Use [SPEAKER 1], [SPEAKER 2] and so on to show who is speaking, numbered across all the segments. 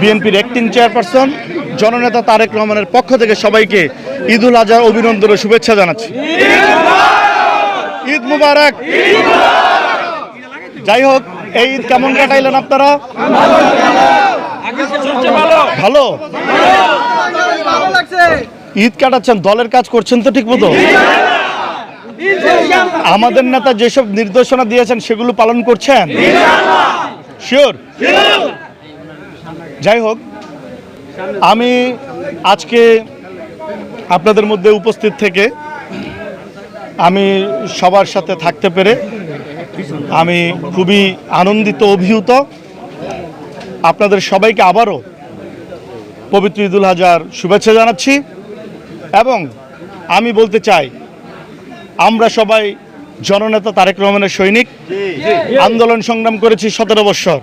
[SPEAKER 1] বিএনপির acting chairperson জননেতা তারেক রহমানের পক্ষ থেকে সবাইকে ঈদুল আজহার অভিনন্দন ও শুভেচ্ছা জানাচ্ছি। ঈদ মুবারক। যাই হোক, এই ঈদ কেমন কাটাইলেন আপনারা? ভালো? ঈদ কাটাচ্ছেন, দলের কাজ করছেন তো ঠিক মতো? আমাদের নেতা যেসব নির্দেশনা দিয়েছেন, সেগুলো পালন করছেন? শিওর যাই হোক আমি আজকে আপনাদের মধ্যে উপস্থিত থেকে আমি সবার সাথে থাকতে পেরে আমি খুবই আনন্দিত অভিভূত। আপনাদের সবাইকে আবারও পবিত্র ঈদুল হাজার শুভেচ্ছা জানাচ্ছি এবং আমি বলতে চাই আমরা সবাই জননেতা তারেক রহমানের সৈনিক। আন্দোলন সংগ্রাম করেছি সতেরো বৎসর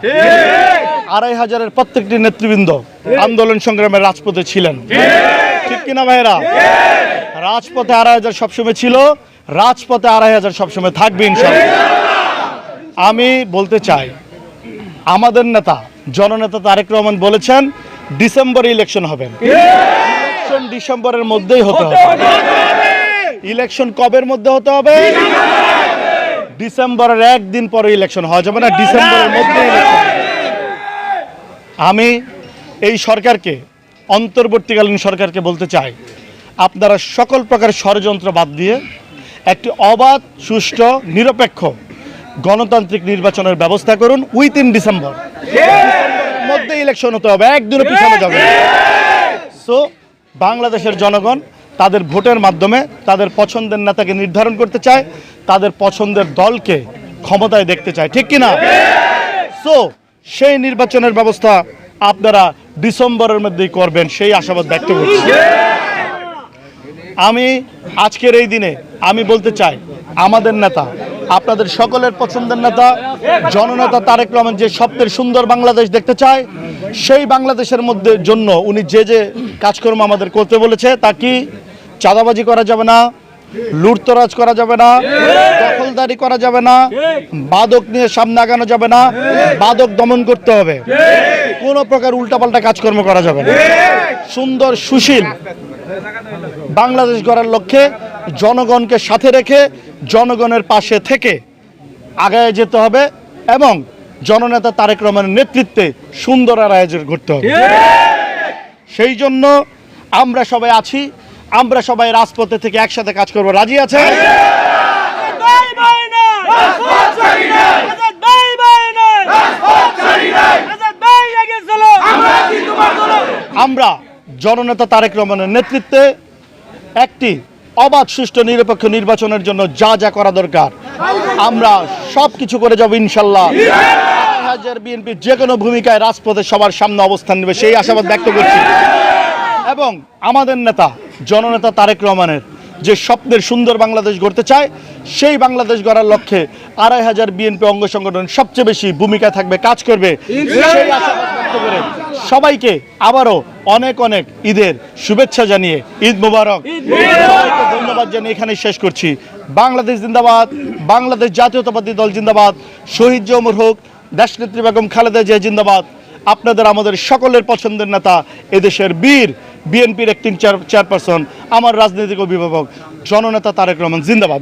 [SPEAKER 1] আড়াই হাজারের প্রত্যেকটি নেতৃবৃন্দ আন্দোলন সংগ্রামের রাজপথে ছিলেন। ঠিক কিনা ভাইরা রাজপথে আড়াই হাজার সবসময় ছিল, রাজপথে আড়াই হাজার সবসময় থাকবে ইনশাল্লাহ আমি বলতে চাই, আমাদের নেতা, জননেতা তারেক রহমান বলেছেন, ডিসেম্বরে ইলেকশন হবেন ইলেকশন ডিসেম্বরের মধ্যেই হতে হবে। ইলেকশন কবের মধ্যে হতে হবে? ডিসেম্বরের একদিন পরে ইলেকশন হওয়া যাবে না, ডিসেম্বরের মধ্যে ইলেকশন আমি এই সরকারকে, অন্তর্বর্তীকালীন সরকারকে বলতে চাই, আপনারা সকল প্রকার ষড়যন্ত্র বাদ দিয়ে একটি অবাধ, সুষ্ঠু, নিরপেক্ষ গণতান্ত্রিক নির্বাচনের ব্যবস্থা করুন উইথিন ডিসেম্বর। মধ্যে ইলেকশন হতে হবে, একদিনও পিছানো যাবে সো বাংলাদেশের জনগণ তাদের ভোটের মাধ্যমে তাদের পছন্দের নেতাকে নির্ধারণ করতে চায়, তাদের পছন্দের দলকে ক্ষমতায় দেখতে চায়, ঠিক কিনা? সো সেই নির্বাচনের ব্যবস্থা আপনারা ডিসেম্বরের মধ্যেই করবেন, সেই আশাবাদ ব্যক্ত করছি। আমি আজকের এই দিনে আমি বলতে চাই, আমাদের নেতা, আপনাদের সকলের পছন্দের নেতা, জননেতা তারেক রহমান যে স্বপ্নের সুন্দর বাংলাদেশ দেখতে চায়, সেই বাংলাদেশের মধ্যে জন্য উনি যে যে কাজকর্ম আমাদের করতে বলেছে, তা কি চাঁদাবাজি করা যাবে না? লুটতরাজ করা যাবে না দখলদারি করা যাবে না বাদক নিয়ে সামনে আগানো যাবে না বাদক দমন করতে হবে। কোনো প্রকার উল্টাপাল্টা কাজকর্ম করা যাবে না। সুন্দর সুশীল বাংলাদেশ গড়ার লক্ষ্যে জনগণকে সাথে রেখে জনগণের পাশে থেকে আগায় যেতে হবে এবং জননেতা তারেক রহমানের নেতৃত্বে সুন্দর আর আয়োজন করতে হবে। সেই জন্য আমরা সবাই আছি। আমরা সবাই রাজপথে থেকে একসাথে কাজ করব। রাজি আছে
[SPEAKER 2] আমরা
[SPEAKER 1] জননেতা তারেক রহমানের নেতৃত্বে একটি অবাধ সুষ্ঠু নিরপেক্ষ নির্বাচনের জন্য যা যা করা দরকার আমরা সব কিছু করে যাব ইনশাল্লাহ। হাজার বিএনপি যে কোনো ভূমিকায় রাজপথে সবার সামনে অবস্থান নেবে সেই আশাবাদ ব্যক্ত করছি। এবং আমাদের নেতা জননেতা তারেক রহমানের যে স্বপ্নের সুন্দর বাংলাদেশ গড়তে চায় সেই বাংলাদেশ গড়ার লক্ষ্যে আড়াই হাজার বিএনপি অঙ্গ সংগঠন সবচেয়ে বেশি ভূমিকা থাকবে কাজ করবে। সবাইকে আবারও অনেক অনেক ঈদের শুভেচ্ছা জানিয়ে ঈদ মুবারক। ধন্যবাদ জানিয়ে এখানে শেষ করছি। বাংলাদেশ জিন্দাবাদ বাংলাদেশ জাতীয়তাবাদী দল জিন্দাবাদ শহীদ জমর হোক দেশনেত্রী বেগম খালেদা জিয়া জিন্দাবাদ। আপনাদের আমাদের সকলের পছন্দের নেতা এদেশের বীর বিএনপির একটি চেয়ারপারসন আমার রাজনৈতিক অভিভাবক জননেতা তারেক রহমান জিন্দাবাদ